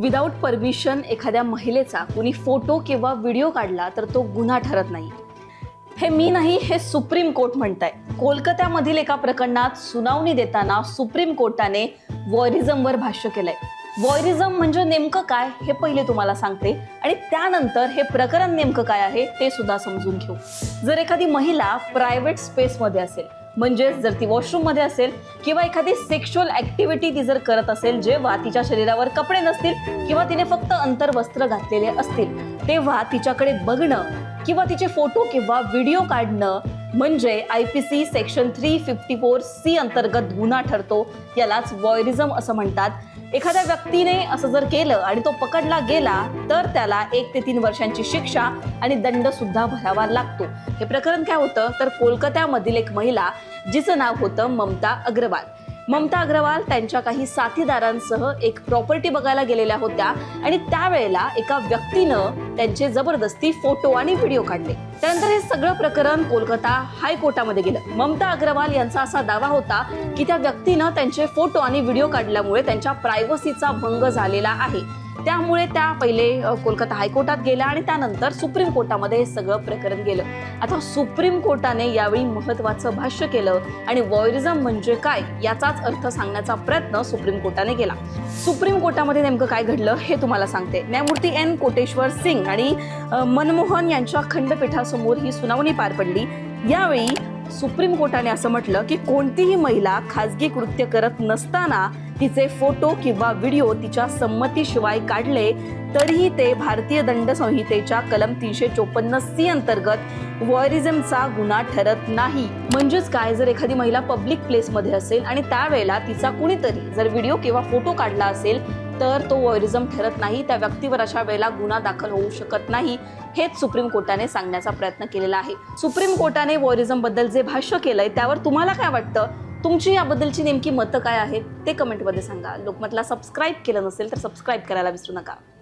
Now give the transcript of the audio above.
Without permission एखाद्या महिलेचा कुणी फोटो किंवा व्हिडिओ काढला तर तो गुन्हा ठरत नाही. हे मी नाही हे सुप्रीम कोर्ट म्हणत आहे कोलकात्यामधील एका प्रकरणात सुनावणी देताना सुप्रीम कोर्टाने वॉयरिझमवर भाष्य केलंय. वॉयरिझम म्हणजे नेमकं काय हे पहिले तुम्हाला सांगते. आणि त्यानंतर हे प्रकरण नेमकं काय आहे ते सुद्धा समजून घेऊ. जर एखादी महिला प्रायव्हेट स्पेसमध्ये असेल म्हणजेच जर ती वॉशरूममध्ये असेल किंवा एखादी सेक्शुअल ऍक्टिव्हिटी ती जर करत असेल जेव्हा तिच्या शरीरावर कपडे नसतील किंवा तिने फक्त अंतर्वस्त्र घातलेले असतील तेव्हा तिच्याकडे बघणं किंवा तिचे फोटो किंवा व्हिडिओ काढणं म्हणजे I P C section three fifty four C अंतर्गत गुन्हा ठरतो यालाच वॉयरिझम असं म्हणतात. एखाद्या व्यक्तीने असं जर केलं आणि तो पकडला गेला तर त्याला एक ते तीन वर्षांची शिक्षा आणि दंड सुद्धा भरावा लागतो. हे प्रकरण काय होतं? तर कोलकात्यामधील एक महिला जिचं नाव होतं ममता अग्रवाल. ममता अग्रवाल त्यांच्या काही साथीदारांसह एक प्रॉपर्टी बघायला गेलेल्या होत्या. आणि त्यावेळेला एका व्यक्तीनं त्यांचे जबरदस्ती फोटो आणि व्हिडिओ काढले. त्यानंतर हे सगळं प्रकरण कोलकाता हायकोर्टामध्ये गेलं. ममता अग्रवाल यांचा असा दावा होता की त्या व्यक्तीनं त्यांचे फोटो आणि व्हिडिओ काढल्यामुळे त्यांच्या प्रायव्हसीचा भंग झालेला आहे. त्यामुळे त्या पहिले कोलकाता हायकोर्टात गेल्या आणि त्यानंतर सुप्रीम कोर्टामध्ये हे सगळं प्रकरण गेलं. आता सुप्रीम कोर्टाने यावेळी महत्वाचं भाष्य केलं. आणि वॉयरिझम म्हणजे काय? याचाच अर्थ सांगण्याचा प्रयत्न सुप्रीम कोर्टाने केला. सुप्रीम कोर्टामध्ये नेमकं काय घडलं हे तुम्हाला सांगते. न्यायमूर्ती एन कोटेश्वर सिंग आणि मनमोहन यांच्या खंडपीठासमोर ही सुनावणी पार पडली. यावेळी सुप्रीम कोर्टाने असं म्हटलं की कोणतीही महिला खाजगी कृत्य करत नसताना तिचे फोटो किंवा व्हिडिओ तिच्या संमतीशिवाय काढले तरीही ते भारतीय दंड संहितेच्या कलम तीनशे चोपन्न सी अंतर्गत वॉरिझमचा गुन्हा ठरत नाही. म्हणजेच काय? जर एखादी महिला पब्लिक प्लेसमध्ये असेल आणि त्यावेळेला तिचा कुणीतरी जर व्हिडिओ किंवा फोटो काढला असेल तर तो वॉयरिझम ठरत नाही त्या व्यक्तीवर अशा वेळेला गुन्हा दाखल होऊ शकत नाही हेच सुप्रीम कोर्टाने सांगण्याचा प्रयत्न केलेला आहे. सुप्रीम कोर्टाने वॉरिझमबद्दल जे भाष्य केलंय त्यावर तुम्हाला काय वाटतं? तुमची याबद्दलची नेमकी मतं काय आहेत? ते कमेंटमध्ये सांगा. लोकमतला सबस्क्राईब केलं नसेल तर सबस्क्राईब करायला विसरू नका.